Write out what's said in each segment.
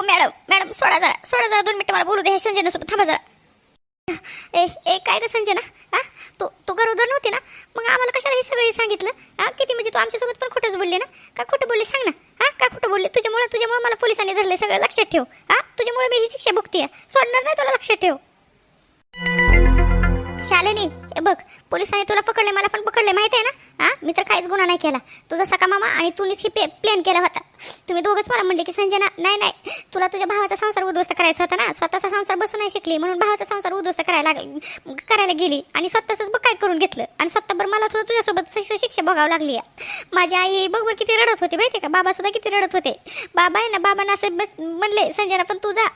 हो madam madam सोडा जरा सोडा जरा दोन मिनिटं मला बोलू दे हे संजना सोबत थांबा जरा. ए ए काय ग संजना? हा तू तू गरोदर नव्हती ना? मग आम्हाला कशाला हे सगळं सांगितलं? हा किती म्हणजे तू आमच्यासोबत पण खोटंच बोलली ना? का खोटं बोलली सांग ना? हा का खोटं बोलली? तुझ्यामुळे तुझ्यामुळे मला पोलिसांनी धरले सगळं लक्षात ठेव. हा तुझ्यामुळे मी ही शिक्षा भुगतीये. सोडणार नाही तुला लक्षात ठेव. शालिनी हे बघ पोलिसांनी तुला पकडले मला पण पकडले माहिती आहे ना? हा? मी तर काहीच गुन्हा नाही केला. तुझा सका मामा आणि तुम्हीच ही प्लॅन केला होता. तुम्ही दोघंच मला म्हणले की संजना नाही नाही तुला तुझ्या भावाचा संसार उद्ध्वस्त करायचा होता ना? स्वतःचा संसार बसून नाही शिकली म्हणून भावाचा संसार उद्ध्वस्त करायला लागली करायला गेली. आणि स्वतःच बघ काय करून घेतलं. आणि स्वतःभर मला सुद्धा तुझ्यासोबत शिक्षा बघावं लागली आहे. माझी आई बघ किती रडत होते माहिती का? बाबा सुद्धा किती रडत होते. बाबा आहे ना बाबांना असं बस म्हणले संजना पण तू जा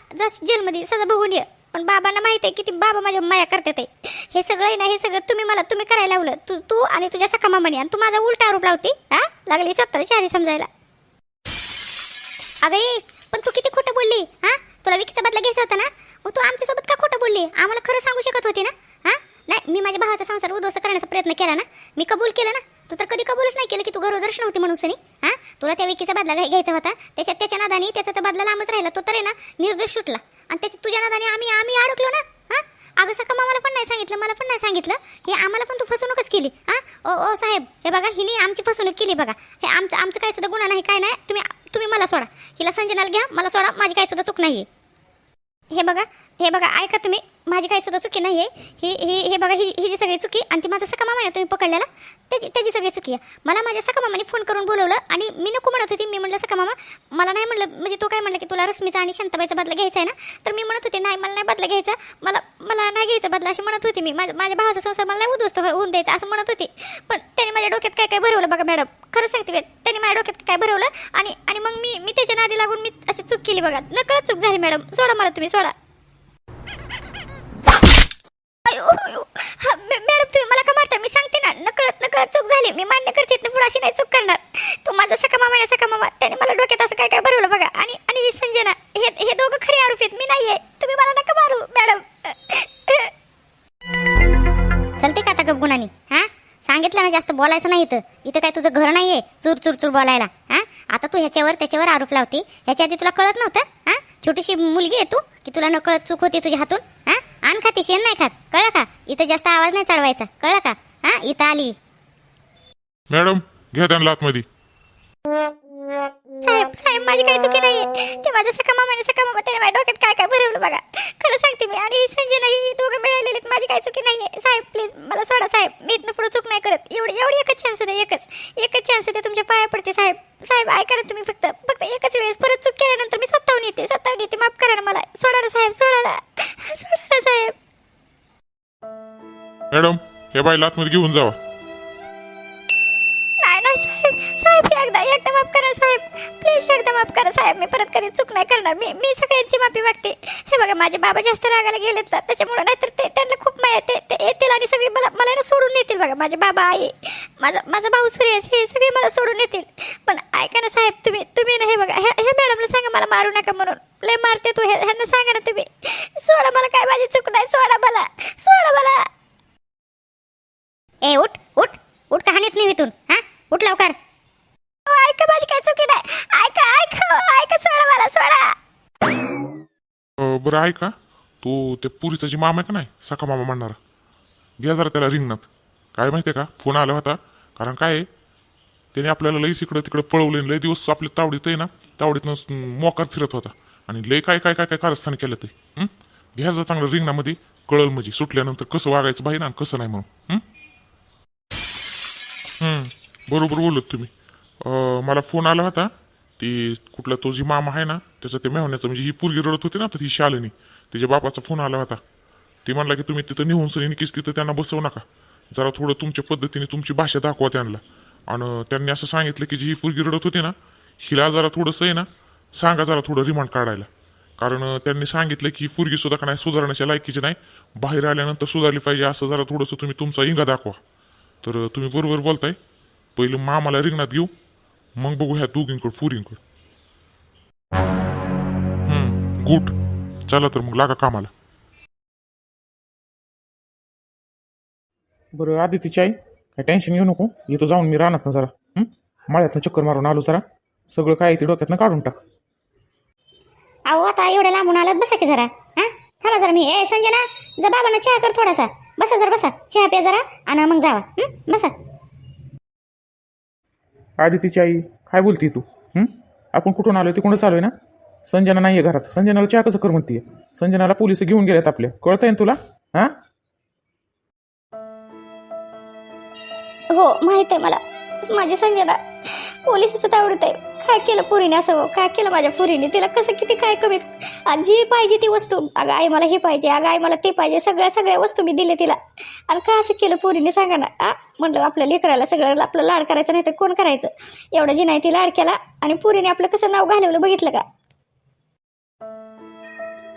जेलमध्ये सजा बघून ये. पण बाबांना माहिती आहे किती बाबा माझ्या माया करतात आहे. हे सगळं आहे ना हे सगळं तुम्ही मला तुम्ही करायला लावलं. तू तू आणि तुझ्या सखा मामाने. आणि तू माझा उलटा आरोप लावते हा? लागली स्वतःला शहाणी समजायला. अगं ये पण तू किती खोटं बोलली हा? तुला विकीचा बदला घ्यायचा होता ना? मग तू आमच्यासोबत का खोटं बोलली? आम्हाला खरं सांगू शकत होती ना? हा? नाही मी माझ्या भावाचा संसार उद्ध्वस्त करण्याचा प्रयत्न केला ना? मी कबूल केलं ना? तू तर कधी कबूलच नाही केलं की तू गरोदर्श नव्हती म्हणून सनी हा? तुला त्या विकीचा बदला घ्यायचा होता. त्याच्यात त्याच्या नादानी त्याचा तर बदला लांबच राहिला तो तर आहे ना निर्दोष सुटला. आणि त्याच्या तुझ्या नादाने आम्ही आम्ही अडकलो ना? हां? अगं सका मामाला पण नाही सांगितलं मला पण नाही सांगितलं. हे आम्हाला पण तू फसवणूकच केली हां? ओ ओ साहेब हे बघा हिने आमची फसवणूक केली बघा. हे आमचं आमचं काय सुद्धा गुन्हा नाही काय नाही. तुम्ही तुम्ही मला सोडा. हिला संजनाला घ्या मला सोडा माझी काय सुद्धा चूक नाही हे बघा हे बघा ऐका तुम्ही? माझी काही सुद्धा चुकी नाही आहे ही ही हे बघा ही ही जी सगळी चुकी आणि ती माझा सका मामा आहे तुम्ही पकडलेला त्याची त्याची सगळी चुकी आहे. मला माझ्या सका मामाने फोन करून बोलवलं आणि मी नको म्हणत होती मी म्हटलं सका मामा मला नाही म्हणलं म्हणजे तो काय म्हणलं की तुला रश्मीचा आणि शांताबाईचा बदला घ्यायचा आहे ना? तर मी म्हणत होते नाही मला नाही बदला घ्यायचा. मला मला नाही घ्यायचा बदला अशी म्हणत होती मी. माझ्या माझ्या भावाचा संसार मला नाही उद्ध्वस्त होऊन द्यायचा असं म्हणत होती. पण त्याने माझ्या डोक्यात काय काय भरवलं बघा मॅडम? खरं सांगते मी, त्याने माझ्या डोक्यात काय भरवलं आणि आणि मग मी मी त्याच्या नादी लागून मी अशी चूक केली बघा. नकळत चूक झाली मॅडम. सोडा मला तुम्ही सोडा. मॅडम तुम्ही मला का मारता मी सांगते ना. नकळत नकळत चूक झाली. मी मान्य करते इथनं पुढे अशी नाही चूक करणार. तो माझा सका मामा आहे सका मामा त्याने मला डोक्यात असं काय काय भरवलं बघा. आणि आणि ही संजना हे हे दोघं खरे आरोपी आहेत. मी आहे तुम्ही मला नका मारू मॅडम. चलते का आता गप गुणानी हा? सांगितलं ना जास्त बोलायचं नाही इथं. इथं काय तुझं घर नाही आहे चूर चूर चूर बोलायला. हा? आता तू ह्याच्यावर त्याच्यावर आरोप लावते. ह्याच्या आधी तुला कळत नव्हतं? हा? छोटीशी मुलगी आहे तू की तुला नकळत चूक होती तुझ्या हातून? आण खाते शेण नाही खात. कळलं का? इथं जास्त आवाज नाही चढवायचा. कळलं का? हा इथं आली. मॅडम घ्या त्यांना आतमध्ये. साहेब साहेब माझी काही चुकी नाहीये. ते माझं सका मामाने सका मामा त्याने माझ्या डोक्यात काय काय भरवलं बघा. खरं सांगते मी. आणि ही ही दोघं मिळालेले आहेत. माझी काही चुकी नाहीये. साहेब प्लीज मला सोडा साहेब. मी इथनं पुढे चूक नाही करत. एवढी एवढी एकच चान्स दे एकच. एकच चान्स दे तुमच्या पाया पडते साहेब. साहेब ऐका ना तुम्ही फक्त. फक्त एकच वेळेस परत चूक केल्यानंतर मी स्वतःहून येते. स्वतःहून येते. माफ करा ना मला. सोडा ना साहेब. सोडा ना. सोडा ना साहेब. मॅडम हे बाईला आतमध्ये घेऊन जावा. माफ करा साहेब. प्लीज एकदा माफ करा साहेब. मी परत कधी चूक नाही करणार. मी मी सगळ्यांची माफी मागते. हे बघा माझे बाबा जास्त रागाला गेलेत ना त्याच्यामुळे नाहीतर ते त्यांना खूप माया ते येतील आणि सगळी मला मला ना सोडून येतील बघा. माझे बाबा आई माझा माझा भाऊ सुरेश हे सगळे मला सोडून येतील पण ऐका ना साहेब तुम्ही तुम्ही ना हे बघा हे हे मॅडमला सांगा मला मारू नका म्हणून. लय मारते तू हे ह्यांना सांगा ना तुम्ही. सोडा मला काय माझी चूक नाही सोडा मला सोडा मला. ए उठ उठ उठ कहाणीत नाही इथून? हा? उठ लवकर. ऐका माझी काय चुकी नाही ऐका ऐका ऐका सोडा मला सोडा. अं, बरं ऐका. तो त्या पुरीचा जी मामा आहे का नाही सखा मामा म्हणणारा. घ्या जरा त्याला रिंगणात. काय माहिती आहे का? फोन आला होता. कारण काय आहे? त्याने आपल्याला लईच इकडं तिकडं पळवले लई दिवस आपल्या तावडीत आहे ना तावडीतनं मोकार फिरत होता. आणि लई काय काय काय काय कारस्थान केलं ते हं? घ्या जरा चांगलं रिंगणामध्ये कळल म्हणजे. सुटल्यानंतर कसं वागायचं बाहेर ना आणि कसं नाही म्हणून हं? हं, बरोबर बोलत तुम्ही. अं, मला फोन आला होता. ती कुठला तो जी मामा आहे ना त्याचं ते मेहण्याचं म्हणजे ही पोरगी रडत होती ना तर ती शालिनी तिच्या बापाचा फोन आला होता. ती म्हणला की तुम्ही तिथं निहून सरी निकीस तिथं त्यांना बसवू नका. जरा थोडं तुमच्या पद्धतीने तुमची भाषा दाखवा त्यांना. आणि त्यांनी असं सांगितलं की जी ही पोरगी रडत होती ना हिला जरा थोडंसं आहे ना सांगा जरा थोडं रिमांड काढायला. कारण अं, त्यांनी सांगितलं की ही पोरगी सुद्धा का नाही सुधारण्याच्या लायकीची नाही. बाहेर आल्यानंतर सुधारली पाहिजे असं जरा थोडंसं तुम्ही तुमचा इंगा दाखवा. तर तुम्ही बरोबर बोलताय. पहिलं मामाला रिंगणात घेऊ मग बघू ह्या दोघींकडे फुरींकडे हम्म गुड. चला तर मग लागा कामाला. बरं आधी तिची आई काय टेन्शन घेऊ नको. येतो जाऊन मी राहणार ना जरा. हं? मळ्यातनं चक्कर मारून आलो जरा. सगळं काय आहे ते डोक्यातनं काढून टाक. अहो आता एवढ्या लांबून आलात बसा की जरा. हा? थांबा जरा मी. ए संजना जा बाबांना चहा कर थोडासा. बसा जरा बसा. चहा प्या जरा आणि मग जावा. हं? बसा. आदितीची आई काय बोलती तू? आपण कुठून आलोय तिकडून चालू आहे ना? संजना नाही आहे घरात. संजनाला चहा कसं कर म्हणतीये? संजनाला पोलीस घेऊन गेल्यात आपल्या कळतंय ना तुला? हां? हो माहीत आहे मला. माझी संजना पोलिसाचं आवडत आहे. काय केलं पुरीने असं? काय केलं माझ्या पुरीने? तिला कसं किती काय कमी? जी पाहिजे ती वस्तू. अगं आई मला हे पाहिजे अगं आई मला ते पाहिजे सगळ्या सगळ्या वस्तू मी दिले तिला. आणि काय असं केलं पुरीने? सांगा ना. आ? म्हणलं आपल्या लेकराला सगळं आपलं लाड करायचं नाही तर कोण करायचं? एवढं जी नाही ती लाड केला आणि पुरीने आपलं कसं नाव घालवलं बघितलं का?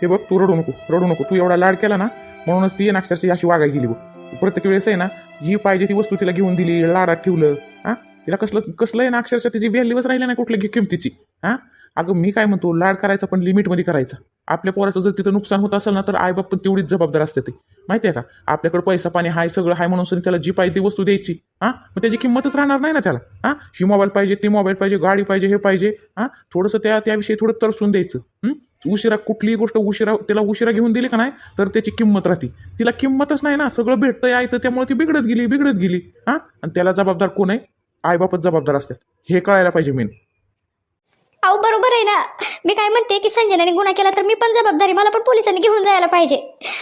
हे बघ तू रडू नको रडू नको. तू एवढा लाड केला ना म्हणूनच ती अक्षरशी अशी वागाय गेली बघ. प्रत्येक वेळेस आहे ना जी पाहिजे ती वस्तू तिला घेऊन दिली लाडात ठेवलं तिला कसलं कसलं आहे ना अक्षरशः तिची व्हॅल्यूच राहिली नाही कुठल्या किमतीची. हा? अगं मी काय म्हणतो लाड करायचा पण लिमिटमध्ये करायचा. आपल्या पोराचं जर तिथं नुकसान होत असेल ना तर आई बाप पण तेवढीच जबाबदार असते ते. माहिती आहे का? आपल्याकडे पैसा पाणी हाय सगळं हाय म्हणून सुद्धा त्याला जी पाहिजे ती वस्तू द्यायची. हा? मग त्याची किंमतच राहणार नाही ना त्याला. हा? ही मोबाईल पाहिजे ती मोबाईल पाहिजे गाडी पाहिजे हे पाहिजे. हा? थोडंसं त्या त्याविषयी थोडं तरसून द्यायचं. उशिरा कुठलीही गोष्ट उशिरा त्याला उशिरा घेऊन दिली का नाही तर त्याची किंमत राहते. तिला किंमतच नाही ना सगळं भेटतंय आहे तर त्यामुळे ती बिघडत गेली बिघडत गेली. हा? आणि त्याला जबाबदार कोण आहे? आईबापच जबाबदार असतात. हे कळायला पाहिजे मेन अहो बरोबर आहे ना. मी काय म्हणते की संजनाने गुन्हा केला तर मी पण जबाबदारी मला पण पोलिसांनी घेऊन जायला पाहिजे.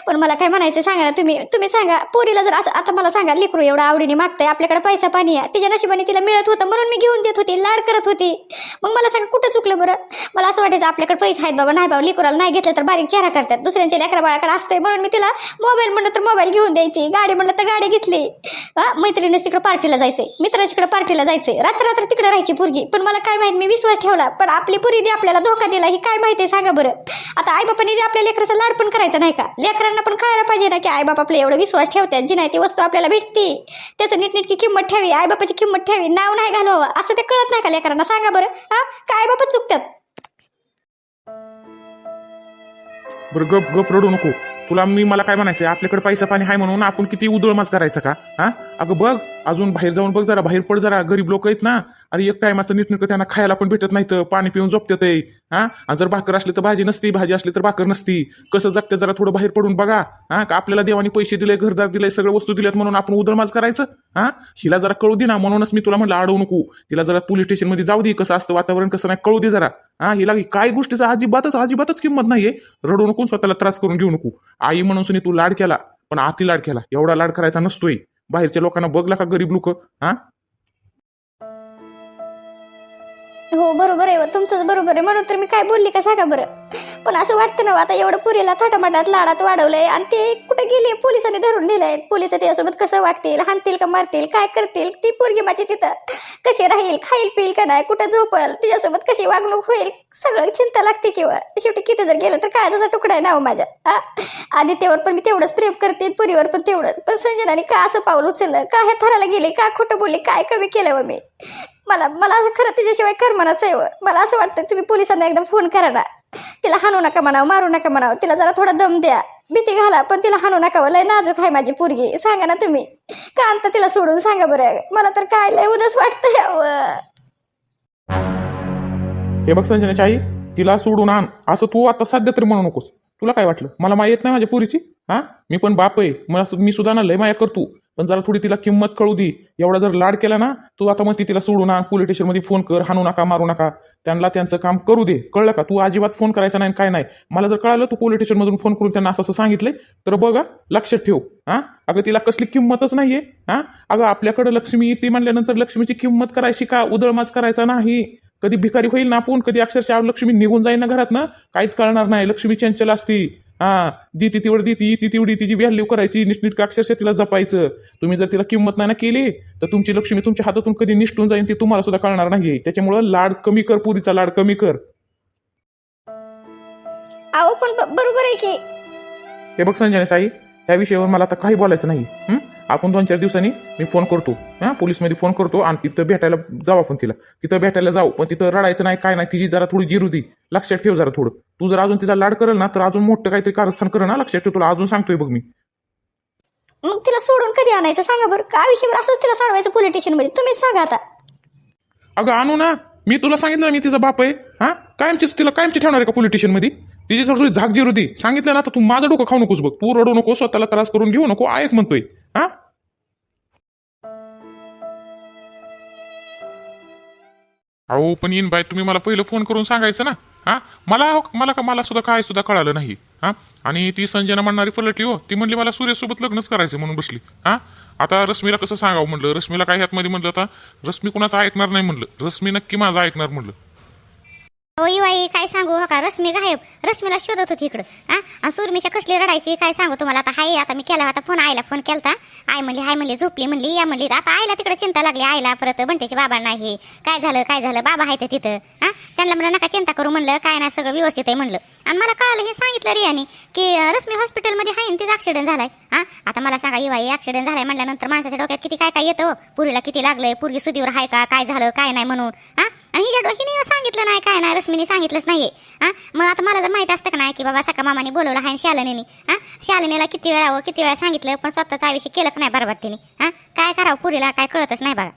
पण मला काय म्हणायचं सांगा ना तुम्ही तुम्ही सांगा पोरीला जर असं आता मला सांगा लेकरू एवढं आवडीने मागताय आपल्याकडे पैसा पाणी आहे तिच्या नशिबाने तिला मिळत होतं म्हणून मी घेऊन देत होते लाड करत होते. मग मला सांगा कुठं चुकलं बरं? मला असं वाटायचं आपल्याकडे पैसे आहेत बाबा नाही बाबा लेकराला नाही घेतलं तर बारीक चेहरा करतात. दुसऱ्यांच्या लेकरा बाळाकडे असतंय म्हणून मी तिला मोबाईल म्हणलं तर मोबाईल घेऊन द्यायची. गाडी म्हणलं तर गाडी घेतली. हा मैत्रिणीच तिकडे पार्टीला जायचंय मित्राच्याकडे पार्टीला जायचंय. रात्र रात्र तिकडे राहायची पोरगी. पण मला काय माहीत मी विश्वास ठेवला. पण आपली पुरीने आपल्याला धोका दिला ही काय माहिती आहे सांगा बरं. आता आईबापाने आपल्या लेकराचा लाड पण करायचा नाही का? लेकरांना पण कळायला पाहिजे ना की आई बाप आपले एवढं विश्वास ठेवतात जी नाही ती वस्तू आपल्याला भेटते. त्याचं नीटनेटकी किंमत ठेवी आईबापाची किंमत ठेवी नाव नाही घालवावं असं ते कळत नाही का लेकरांना? सांगा बरं. हा? काय आईबापच चुकतात? बरं गप गप रडू नको. तुला मी मला काय म्हणायचं आपल्याकडे पैसा पाणी आहे म्हणून आपण किती उदळमास करायचं का? हा? अगं बघ अजून बाहेर जाऊन बघ जरा बाहेर पड जरा. गरीब लोक आहेत ना. अरे एक टायमाचं नीटनेटकं त्यांना खायला पण भेटत नाही तर पाणी पिऊन झोपत्यात आहे हा? आणि जर भाकर असली तर भाजी नसती भाजी असली तर भाकर नसती. कसं जगते जरा थोडं बाहेर पडून बघा. हा? का आपल्याला देवाने पैसे दिले घरदार दिले सगळं वस्तू दिल्यात म्हणून आपण उदळमास करायचं? हा? हिला जरा कळू दे ना म्हणूनच मी तुला म्हणलं अडवू नको. तिला जरा पोलीस स्टेशनमध्ये जाऊ दे कसं असतं वातावरण कसं नाही कळू दे जरा. हा? हिला काय गोष्टीचा अजिबातच अजिबातच किंमत नाहीये. रडू नको स्वतःला त्रास करून घेऊ नको. आई म्हणून सुनी तू लाड केला पण आती लाड केला. एवढा लाड करायचा नसतोय. बाहेरच्या लोकांना बघला का गरीब लोक? हा? हो बरोबर आहे तुमचंच बरोबर आहे. म्हणून तर मी काय बोलली का सांगा बरं. पण असं वाटतं ना आता एवढं पुरीला थाटामाटात लाडात वाढवलंय आणि ते कुठे गेले? पोलिसांनी धरून नेलंय. पोलीस त्याच्यासोबत कसं वागतील हाणतील का मारतील काय करतील? ती पोरगी माझी तिथं कशी राहील खाईल पिईल का नाही कुठं झोपल तिच्यासोबत कशी वागणूक होईल? सगळं चिंता लागते किंवा शेवटी किती जर गेलं तर काळजाचा तुकडा आहे ना हो माझ्या. आदित्यवर पण मी तेवढंच प्रेम करते पुरीवर पण तेवढंच. पण संजनाने का असं पाऊल उचललं? का ह्या थराला गेले? का खोटं बोलले? काय कमी केलं मी? मला मला असं खरं तिच्याशिवाय करमनाच आहे मला असं वाटतं तुम्ही पोलिसांना एकदा फोन करा ना. तिला हाणू नका म्हणावं मारू नका म्हणावं. तिला जरा थोडा दम द्या. भीती घाला पण तिला हाणू नका लय नाजूक आहे माझी पोरगी. सांगा ना तुम्ही. का आणता तिला सोडून सांगा बरं. मला तर काय लय उदास वाटतं यावं. हे बघ संजनाची आई तिला सोडून आण. असं तू आता सध्या तरी म्हणू नकोस. तुला काय वाटलं? मला माहीत नाही माझ्या पुरीची. हा? मी पण बाप आहे. मला मी सुद्धा ना लय माया करतो. पण जरा थोडी तिला किंमत कळू दे. एवढा जर लाड केला ना तू आता मग ती तिला सोडून ना पोलीस स्टेशनमध्ये फोन कर हाणू नका मारू नका. त्यांना त्यांचं काम करू दे. कळलं का? तू अजिबात फोन करायचा नाही काय नाही. मला जर कळालं तू पोलीस स्टेशनमधून फोन करून त्यांना असं असं सांगितलंय तर बघा लक्षात ठेव. हा? अगं तिला कसली किंमतच नाहीये. हा? अगं आपल्याकडं लक्ष्मी ती म्हणल्यानंतर लक्ष्मीची किंमत करायची का? उदळमाच करायचा नाही. कधी भिकारी होईल ना आपण कधी अक्षरशः लक्ष्मी निघून जाईल ना घरात ना काहीच कळणार नाही. लक्ष्मी चंचल असती. हा दी ती तेवढी ती ती तेवढी तिची व्हॅल्यू करायची निष्ठिक अक्षरशः तिला जपायचं. तुम्ही जर तिला किंमत नाही ना केली तर तुमची लक्ष्मी तुमच्या हातातून कधी निष्ठून जाईल ती तुम्हाला सुद्धा कळणार नाही त्याच्यामुळं लाड कमी कर पुरीचा लाड कमी कर. अहो पण बरोबर आहे की. हे बघ संजय साई ह्या विषयावर मला आता काही बोलायचं नाही? आपण दोन चार दिवसांनी मी फोन करतो. हा पोलीसमध्ये फोन करतो आणि तिथं भेटायला जाऊ आपण तिला. तिथं भेटायला जाऊ पण तिथं रडायचं नाही काय नाही तिची जरा थोडी जिरू दे लक्षात ठेव जरा थोडं. तू जर अजून तिचा लाड करेल ना तर अजून मोठं काहीतरी कारस्थान कर ना लक्षात ठेव तुला अजून सांगतोय बघ मी. मग तिला सोडून कधी आणायचं सांगा बरं? का आयुष्यभर असंच तिला सोडवायचं पोलीस स्टेशनमध्ये तुम्हीच सांगा आता. अगं आणू ना. मी तुला सांगितलं मी तिचा बाप आहे. हा? कायमचीच तिला कायमची ठेवणार आहे का पोलीस स्टेशनमध्ये तिची जर तुझी झाक जिरू दे सांगितलं ना तर तू माझं डोकं खाऊ नकोस बघ. तू रडू नको स्वतःला त्रास करून घेऊ नको ऐक म्हणतोय. हा? अहो पण इन बाय तुम्ही मला पहिलं फोन करून सांगायचं ना. हा? मला हो, मला का मला सुद्धा काय सुद्धा कळालं नाही. हा? आणि ती संजना म्हणणारी पलटली हो ती म्हणली मला सूर्यसोबत लग्नच करायचं म्हणून बसली. हा? आता रश्मीला कसं सांगावं म्हणलं? रश्मीला काय ह्यातमध्ये म्हणलं आता रश्मी कुणाचं ऐकणार नाही म्हणलं. रश्मी नक्की माझं ऐकणार म्हणलं. हो वाई काय सांगू? हो का? रश्मी गायब. रश्मीला शोधत होती इकडं. हा सुरमीच्या कसली रडायची? काय सांगू तुम्हाला? आता हाय आता मी केला होता फोन आईला फोन केलता. आई म्हणली हाय म्हणली झोपली म्हणली या म्हणली. आता आईला तिकडे चिंता लागली. आईला परत बंटेच्या बाबा नाही. काय झालं काय झालं? बाबा आहे ते तिथं. हा त्यांना म्हणलं नका चिंता करू म्हणलं. काय नाही सगळं व्यवस्थित आहे म्हणलं. आणि मला कळालं हे सांगितलं रियानी की रश्मी हॉस्पिटलमध्ये आहे आणि तिचा ॲक्सिडेंट झालाय. हा आता मला सांगा युवाई ॲक्सिडेंट झालाय म्हणल्यानंतर माणसाच्या डोक्यात किती काय काय येतं? हो? पुरीला किती लागलंय? पुरगी सुदीवर आहे का? काय झालं? काय नाही म्हणून. हा आणि हिच्या डोक्याने सांगितलं नाही काय नाही रश्मीने सांगितलंच नाहीये. हा? मग आता मला जर माहीत असतं का नाही की बाबा सका मामाने बोलवलं आहे शालिनीने. हा? शालिनीला किती वेळा किती वेळा सांगितलं पण स्वतःच आयुष्य केलं का नाही बरोबर तिने? हा? काय करावं पुरीला? काय कळतच नाही बघा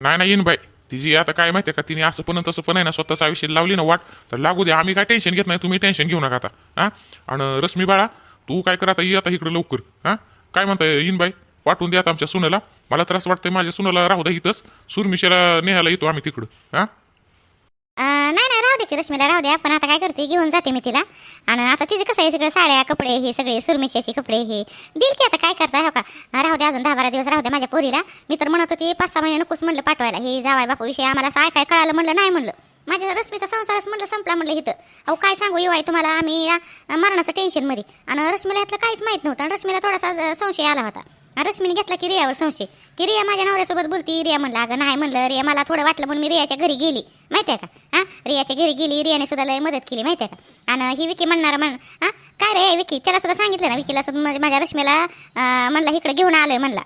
नाही नाही येईन बाई. तिची आता काय माहितीये का? तिने असं पण तसं पण आहे ना स्वतःच आयुष्य लावली ना वाट. तर लागू दे आम्ही काय टेन्शन घेत नाही तुम्ही टेन्शन घेऊ नका आता. हा? आणि रश्मी बाळा तू काय कर आता ये आता इकडे लवकर. हा? काय म्हणताय येईन बाई? पाठवून द्या आमच्या सुनेला. मला त्रास वाटतंय माझ्या सुनेला राहू द्या इथंच. सुरमिशेला नेहायला येतो आम्ही तिकडं. हा? अं, नाही नाही राहू दे की रश्मीला राहू द्या पण आता काय करते घेऊन जाते मी तिला. आणि आता तिचं कसं आहे सगळं साड्या कपडे हे सगळे सुरमिशाचे कपडे हे. दिल की आता काय करताय हो का? राहू दे अजून दहा बारा दिवस राहू दे माझ्या पोरीला. मी तर म्हणत होती पाच सहा महिने नकोच म्हणलं पाठवायला. हे जावाय बापू विषय आम्हाला काय काय कळालं म्हणलं नाही म्हणलं. माझ्या रश्मीचा संसारच म्हणलं संपला म्हणलं इथं. अहो काय सांगू येऊ आहे तुम्हाला आम्ही या मरणाचं टेन्शनमध्ये आणि रश्मीला यातलं काहीच माहीत नव्हतं. आणि रश्मीला थोडासा संशय आला होता. रश्मीने घेतला की रियावर संशय. की रिया माझ्या नवऱ्यासोबत बोलती रिया म्हणलं अगं नाही म्हणलं रिया मला थोडं वाटलं म्हणून मी रियाच्या घरी गेली. माहिती आहे का? हा? रियाच्या घरी गेली रियाने सुद्धा लय मदत केली माहिती आहे का? आणि ही विकी म्हणणार म्हण हां? काय रे विकी? त्याला सुद्धा सांगितलं ना विकीला सुद्धा म्हणजे माझ्या रश्मीला अं, म्हणला इकडे घेऊन आलोय म्हणला.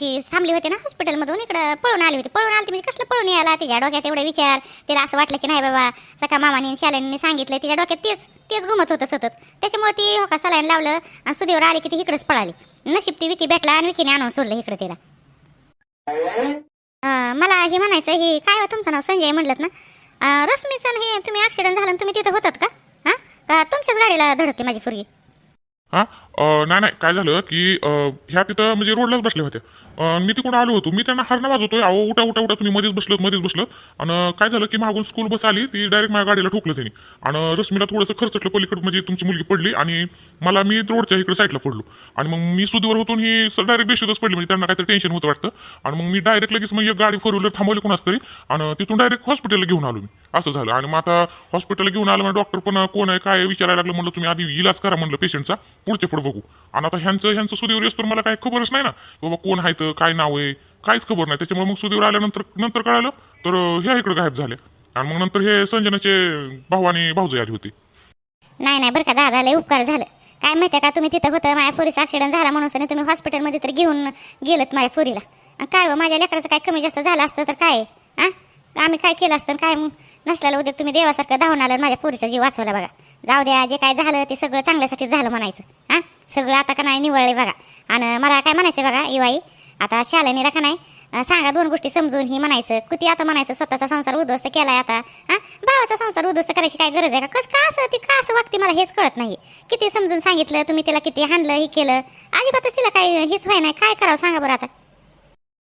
ती थांबली होती ना हॉस्पिटलमधून इकडं पळून आली होती. पळून आली म्हणजे कसलं पळून यायला? तिच्या डोक्यात एवढे विचार. तिला असं वाटलं की नाही बाबा सका मामाने आणि शालेने सांगितलं तिच्या डोक्यात तेच तेच घुमत होतं सतत. त्याच्यामुळे ती होका सलाईन लावलं आणि सुदेवर आली की ती इकडेच पळाली. नशीब ती विकी भेटला आणि विकीने आणून सोडलं इकडे तिला. मला हे म्हणायचं हे काय हो तुमचं नाव? संजय म्हणलं ना? रश्मीचं हे तुम्ही ऍक्सिडेंट झाला आणि तुम्ही तिथं होतात का? हा? का तुमच्याच गाडीला धडकली माझी फुरगी नाही नाही काय झालं की ह्या तिथं म्हणजे रोडलाच बसल्या होत्या मी तिकडून आलो होतो. मी त्यांना हरणं वाजवतोय. अहो उठा उठा उठा तुम्ही मध्येच बसलो मध्येच बसलो. आणि काय झालं की मागून स्कूल बस आली ती डायरेक्ट माझ्या गाडीला ठोकलं त्यांनी. आणि रश्मीला थोडंसं खर्चटलं पलीकडे म्हणजे तुमची मुलगी पडली आणि मला मी रोडच्या इकडे साईडला पडलो आणि मग मी सुदीवर होतो ही डायरेक्ट बेशुद्धच पडली. म्हणजे त्यांना काहीतरी टेन्शन होतं वाटतं. आणि मग मी डायरेक्ट लगेच मग एक गाडी फोर व्हीलर थांबवली कोणाच तरी. आणि तिथून डायरेक्ट हॉस्पिटलला घेऊन आलो मी. असं झालं. आणि मग आता हॉस्पिटलला घेऊन आलो मग डॉक्टर पण कोण आहे? काय विचारायला लागलं. म्हणलं तुम्ही आधी इलाज करा. म्हणलं पेशंटचा पुढचे पुढे बघू. आणि आता ह्यांचं ह्यांचं सुदीवर येस तर मला काय खबरच नाही ना. बाबा कोण आहे तर काय नाव आहे काहीच खबर नाही. त्याच्यामुळे मग सुदैवर आल्यानंतर नंतर कळालं. तर हे ह्या इकडे गायब झाले. आणि मग नंतर हे संजनाचे भाऊ आणि भाऊजी आली होती. नाही नाही बरं का दादा लय उपकार झालं. काय माहिती का तुम्ही तिथं होतं माझ्या फोरीचा ऍक्सिडेंट झाला म्हणून सनी तुम्ही हॉस्पिटलमध्ये तर घेऊन गेलत माझ्या फोरीला काय हो माझ्या लेकराचं काय कमी जास्त झालं असतं तर काय? हा आम्ही काय केलं असतं काय मग? नसल्याला उद्या तुम्ही देवासारखं धावून आलं माझ्या पोरीचा जीव वाचवला बघा. जाऊ द्या जे काय झालं ते सगळं चांगल्यासाठी झालं म्हणायचं. हां सगळं आता का नाही निवळले बघा. आणि मला काय म्हणायचं बघा इवाई आता शालेनीला का नाही सांगा दोन गोष्टी समजून ही म्हणायचं. किती आता म्हणायचं स्वतःचा संसार उद्ध्वस्त केलाय आता हा? भावाचा संसार उद्ध्वस्त करायची काय गरज आहे का? कस का असं ती का असं वागते मला हेच कळत नाही किती समजून सांगितलं तुम्ही तिला किती हाणलं हे केलं. अजिबातच तिला काय हेच व्हाय नाही. काय करावं सांगा बरं आता.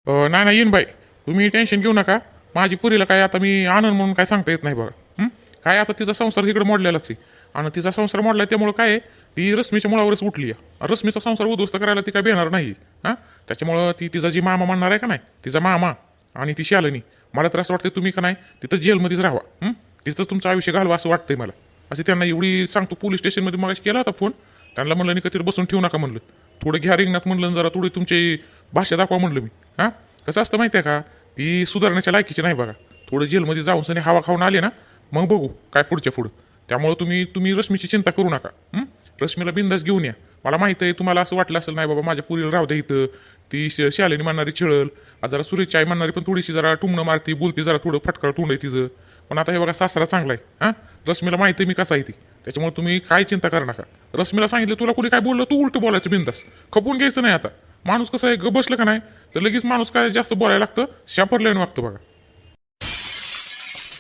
नाही नाही येईन बाई. तुम्ही टेन्शन घेऊ नका. माझी पुरीला काय आता मी आनंद म्हणून काय सांगता येत नाही बघा. काय आता तिचा संसार तिकडे मोडलेलाच आहे. आणि तिचा संसार मोडला त्यामुळे काय आहे, ती रश्मीच्या मुळावरच उठली. आहे रश्मीचा संसार उद्ध्वस्त करायला ती काय भेणार नाही. हां? त्याच्यामुळं ती तिचा जी मामा म्हणणार आहे का नाही तिचा मामा आणि ती शालिनी मला तर असं वाटतं तुम्ही का नाही तिथं जेलमध्येच राहावा. तिथं तुमचं आयुष्य घालवा असं वाटतंय मला. असं त्यांना एवढी सांगतो पोलीस स्टेशनमध्ये मला केला होता फोन. त्यांना म्हणलं नाही कधी बसून ठेवू नका म्हणलं. थोडं घ्या रिंगणात म्हणलं जरा थोडी तुमची भाषा दाखवा म्हणलं मी. हां? कसं असतं माहिती आहे का ती सुधारण्याच्या लायकीची नाही बघा. थोडं जेलमध्ये जाऊन सनी हवा खाऊन आले ना मग बघू काय पुढच्या पुढं. त्यामुळं तुम्ही तुम्ही रश्मीची चिंता करू नका. हं? रश्मीला बिंदास घेऊन या. मला माहीत आहे तुम्हाला असं वाटलं असेल नाही बाबा माझ्या पुरीला राहू द्या इथं. ती श- शालिनी म्हणणारी चिळल आज जरा सुरेशची आई म्हणणारी पण थोडीशी जरा टुमणं मारती बोलती जरा थोडं फटकळ तोंड आहे तिचं. पण आता हे बघा सासरा चांगला आहे. हां? रश्मीला माहिती आहे मी कसा आहे ती. त्याच्यामुळे तुम्ही काय चिंता करा नका. रश्मीला सांगितलं तुला कोणी काय बोललं? तू उलट बोलायचं बिंदास. खपून घ्यायचं नाही आता. माणूस कसं आहे? ग बसलं का नाही? तर लगेच माणूस काय जास्त बोलायला लागतं? शापरल्यानं वागतं बघा.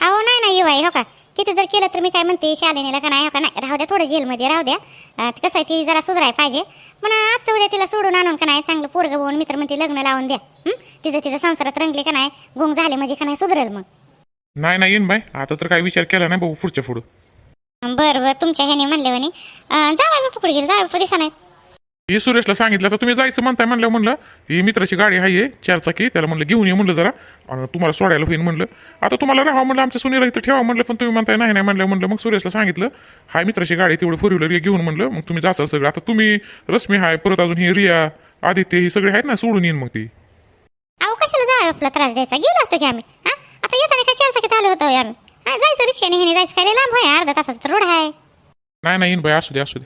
अहो नाही नाही हो का किती जर केलं तर मी काय म्हणते शालिनीला का नाही हो का नाही? राहू द्या थोडं जेलमध्ये राहू द्या. कसं आहे ती जरा सुधाराय पाहिजे. पण आजचं उद्या तिला सोडून आणून का नाही चांगलं पोरगं बघून मित्र म्हणते लग्न लावून द्या? तिचं तिचं संसारात रंगले का नाही गुंग झाले म्हणजे का नाही सुधरेल मग. नाही नाही येईन बाई. आता तर काय विचार केला नाही बघू पुढच्या पुढं. बरं बरं तुमच्या ह्याने म्हणले म्हणे. जावा पुढे गेले जावा दिसा नाही. ही सुरेशला सांगितलं तर तुम्ही जायचं म्हणताय म्हणलं म्हणलं ही मित्राची गाडी आहे चारचाकी त्याला म्हणलं घेऊन ये म्हणलं जरा आणि तुम्हाला सोडायला होईन म्हणलं. आता तुम्हाला राहा म्हणलं आमच्या सुनीला इथं ठेवा म्हणलं पण तुम्ही म्हणताय नाही नाही म्हणलं म्हणलं. मग सुरेशला सांगितलं हाय मित्राची गाडी तेवढं फोर व्हीलर घेऊन म्हणलं. मग तुम्ही जासाल सगळं. आता तुम्ही रश्मी हाय परत अजून ही रिया आदित्य ही सगळे आहेत ना सोडून येईन मग ती. अहो कशाला जावा आपला त्रास द्यायचा? गेलो असतो की आम्ही हा? आता येताना काय चार चाकीत आलो होतो आम्ही. हा जायचं रिक्षाने ह्याने जायचं काय? लय लांब आहे अर्धा तासाचा तर रोड आहे. नाही नाही येईन बाई असू दे असू दे.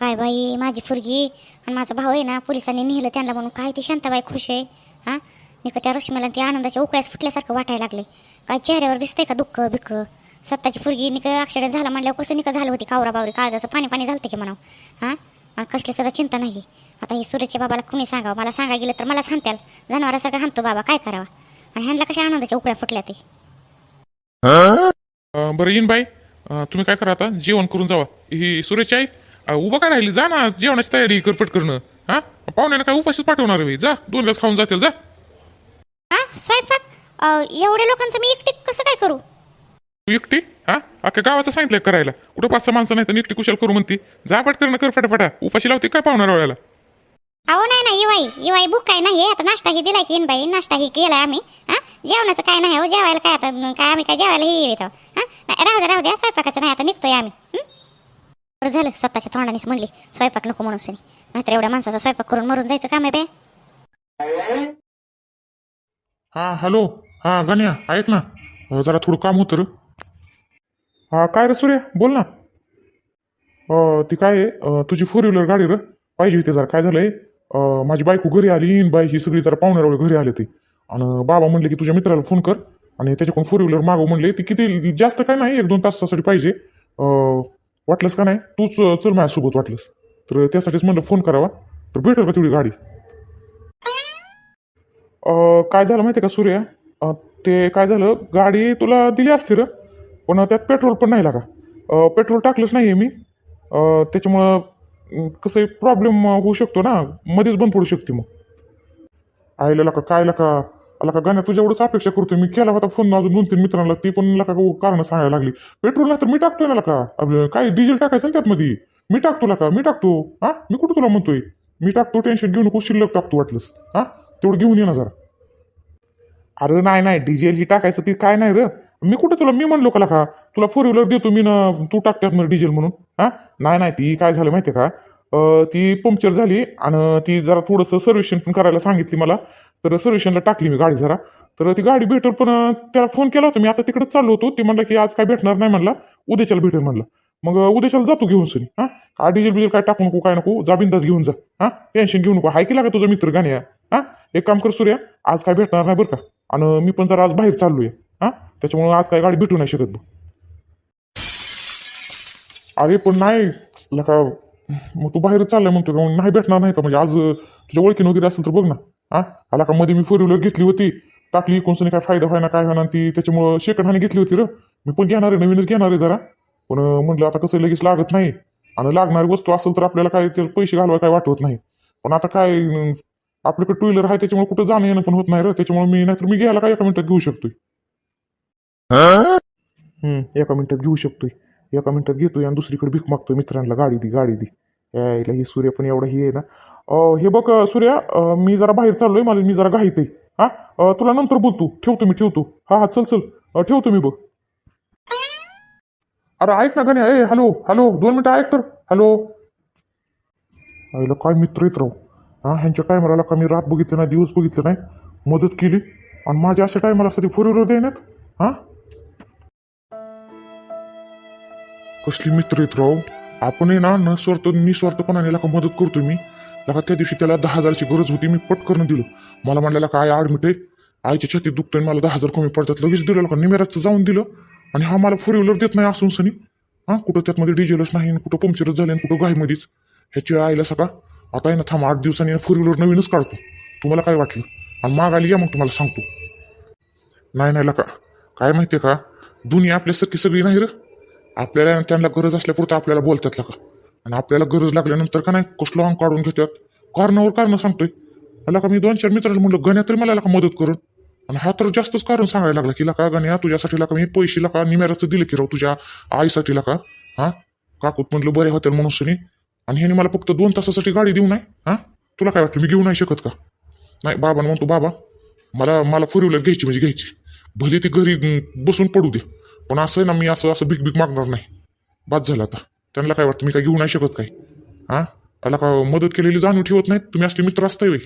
काय बाई माझी फुरगी आणि माझा भाऊ आहे ना पोलिसांनी नेलं त्यांना म्हणून काय ती शांताबाई खुश आहे हा? निका त्या रश्मीला ती आनंदाच्या उकळ्यास फुटल्यासारखं वाटायला लागले काय चेहऱ्यावर दिसतंय का दुःख बिक्क स्वतःची फुरगी निक ॲक्सिडेंट झाला म्हणल्यावर कसं निका झालं होती कावरा बावरी काळजाचं पाणी पाणी झालं की म्हणावं हां? आणि कसली सुद्धा चिंता नाही. आता ही सूर्याच्या बाबाला कुणी सांगावं? मला सांगा गेलं तर मला सांगत्याल. जनावरासारखं हाणतो बाबा काय करावा? आणि ह्यांना कशा आनंदाच्या उकळ्या फुटल्या ते? अं, बरं येईन बाई. तुम्ही काय करा आता? जेवण करून जावा. ही सुरेशची आई अं, उभं काय राहिली? जा ना जेवणाची तयारी करपट करणं हा? पाहुण्यानं काय उपाशीच पाठवणार आहे जा दोन घास खाऊन जातील जा. हा? स्वयंपाक? एवढ्या लोकांचं मी एकटी कसं काय करू? एकटी? हा? अख्ख्या गावाचं सांगितलं करायला. कुठं पाच सहा माणसं नाही तर एकटी कुशाल करू म्हणती. जा पटकन कर फटाफटा. उपाशी लावते काय पाहुणार वेळेला अहो नाही नाही युवाई युवाई बुक काय नाही. आता नाश्ताही दिलाय की बाई. नाश्ताही केलाय आम्ही. हा? जेवणाचं काय नाही. हो जेवायला काय आता? काय आम्ही काय जेवायला हे येतो? हा? नाही राहू द्या राहू द्या. स्वयंपाकाचं नाही. आता निघतोय आम्ही. हं? बरं झालं स्वतःच्या तोंडानेच म्हणली स्वयंपाक नको म्हणून सनी. नाहीतर एवढ्या माणसाचा स्वयंपाक करून मरून जायचं काम आहे बे. हा हॅलो. हा गण्या ऐक ना. जरा थोडं काम होतं रे. हा काय रे सूर्य? बोल ना. अं, ती काय आहे? तुझी फोर व्हीलर गाडी रे. पाहिजे होती जरा. काय झालंय? अं, माझी बायको घरी आली इन बाई ही सगळी जरा पाहुण्यावर घरी आली होती. आणि बाबा म्हणले की तुझ्या मित्राला फोन कर. आणि त्याच्याकडून फोर व्हीलर मागव म्हणले. ती किती जास्त काय नाही एक दोन तासासाठी पाहिजे. वाटलंस का नाही? तूच चल माझ्यासोबत वाटलंस. तर त्यासाठीच म्हणलं फोन करावा. तर भेटेल का तेवढी गाडी? काय झालं माहिती आहे का सूर्या? ते काय झालं गाडी तुला दिली असती र पण त्यात पेट्रोल पण नाही लागा. पेट्रोल टाकलंच नाही आहे मी त्याच्यामुळं कसं प्रॉब्लेम होऊ शकतो ना मध्येच बंद पडू शकते मग. आईला का काय का आला का गाण्या तुझ्या एवढंच अपेक्षा करतो मी केला होता फोन अजून दोन तीन मित्रांना. ती पण लका कारण सांगायला लागली. पेट्रोल नाही तर मी टाकतोय ना का? काय डिझेल टाकायचं ना त्यातमध्ये? मी टाकतो का? मी टाकतो. हा? मी कुठं तुला म्हणतोय? मी टाकतो टेन्शन घेऊन नको शिल्लक टाकतो वाटलंस. हा? तेवढं घेऊन ये ना जरा. अरे नाही नाही डिझेल ही टाकायचं ती काय नाही र. मी कुठं तुला मी म्हणलो का का? तुला फोर व्हीलर देतो मी ना तू टाकत्यात मला डिझेल म्हणून. हा? नाही नाही ती काय झालं माहितीये का? ती पंक्चर झाली आणि ती जरा थोडंसं सर्व्हिसिंग पण करायला सांगितली मला. तर सर्व्हिशनला टाकली मी गाडी जरा. तर ती गाडी भेटेल पण त्याला फोन केला होता मी. आता तिकडे चाललो होतो. ते म्हणलं की आज काय भेटणार नाही म्हणला. उद्याच्याला भेटेल म्हणलं. मग उद्याच्याला जातो घेऊन सनी. हा? काय डिझेल बिझेल काय टाकू नको काय नको. जा बिंदास घेऊन जा. हा? टेन्शन घेऊ नको. हाय केला का तुझा मित्र गाणी हा? एक काम कर सूर्या आज काय भेटणार नाही बरं का. आणि मी पण जरा आज बाहेर चाललो आहे हा? त्याच्यामुळे आज काय गाडी भेटू नाही शकत बघ. अरे पण नाही. लका मग तू बाहेर चाललाय म्हणतो का? मग नाही भेटणार नाही का? म्हणजे आज तुझ्या ओळखीन वगैरे असेल तर बघ ना. हा? आला का? मध्ये मी फोर व्हीलर घेतली होती. टाकली कोणसं काय फायदा व्हायना काय होणार ती त्याच्यामुळं सेकंड घेतली होती र. मी पण घेणार आहे नवीनच घेणार आहे जरा. पण म्हणलं आता कसं लगेच लागत नाही. आणि लागणारी वस्तू असेल तर आपल्याला काय ते पैसे घालवाय काय वाटवत नाही. पण आता काय आपल्याकडे टू व्हीलर आहे त्याच्यामुळे कुठं जाणं येणं पण होत नाही रे. त्याच्यामुळे मी नाहीतर मी घ्यायला काय एका मिनिटात घेऊ शकतोय. हम्म, एका मिनिटात घेऊ शकतोय. एका मिनिटात घेतोय आणि दुसरीकडे भीक मागतोय मित्रांना. गाडी दी गाडी दी. यायला ही सूर्य पण एवढं हे आहे ना. हे बघ सूर्या मी जरा बाहेर चाललोय मला मी जरा घाईत आहे. हा? तुला नंतर बोलतो. ठेवतो मी ठेवतो हा हा चल चल. ठेवतो मी बघ. अरे ऐक ना गण्या ए हॅलो हॅलो दोन मिनटं ऐक तर. हॅलो. आईला काय मित्र येत राहू हा ह्यांच्या टायमाला का मी रात बघितलं नाही दिवस बघितलं नाही मदत केली. आणि माझ्या अशा टायमाला साठी फोर व्हीलर देण्यात? हा? कसली मित्र येत राहू आपण आहे ना न स्वार्थ निस्वार्थपणाने का मदत करतो मी? लका त्या दिवशी त्याला दहा हजारची गरज होती मी पटकन दिलो. मला म्हणलेला काय ॲडमिट आहे? आईच्या छाती दुखतोय मला दहा हजार कमी पडतात. लगेच दिलं का? निमेराचं जाऊन दिलं. आणि हा मला फोर व्हीलर देत नाही असून सनी. हा कुठं त्यातमध्ये डिझेलच नाही कुठं पंक्चरच झाले आणि कुठं गायमध्येच. ह्याची आईला सका. आता आहे ना थांब आठ दिवसांनी फोर व्हीलर नवीनच काढतो. तुम्हाला काय वाटलं? आणि माग आली या मग तुम्हाला सांगतो. नाही नाही लका. काय माहिती आहे का? दुनिया आपल्यासारखी सगळी नाही र. आपल्याला त्यांना गरज असल्यापुरतं आपल्याला बोलतात का आणि आपल्याला गरज लागल्यानंतर का नाही कसलं अंग काढून घेतात? कारणावर कारण सांगतोय. मला का मी दोन चार मित्राला म्हणलं गण्या तरी मला का मदत करून. आणि हा तर जास्तच कारण सांगायला लागला की का गण्या तुझ्यासाठी का मी पैसे का निम्याराचं दिलं की राव तुझ्या आईसाठी का हां? काकूत म्हटलं बरे होते म्हणून सुनी. आणि ह्याने मला फक्त दोन तासासाठी गाडी देऊ नाही हां? तुला काय वाटतं मी घेऊ नाही शकत का? नाही बाबा म्हणतो बाबा मला मला फोर व्हीलर घ्यायची म्हणजे घ्यायची. भले ती घरी बसून पडू दे. पण असं आहे ना मी असं असं बिग भीक मागणार नाही. बाद झालं आता. त्यांना काय वाटतं मी काय घेऊ नाही शकत काय? हां? त्याला का मदत केलेली जाणीव ठेवत नाहीत? तुम्ही असले मित्र असताय वय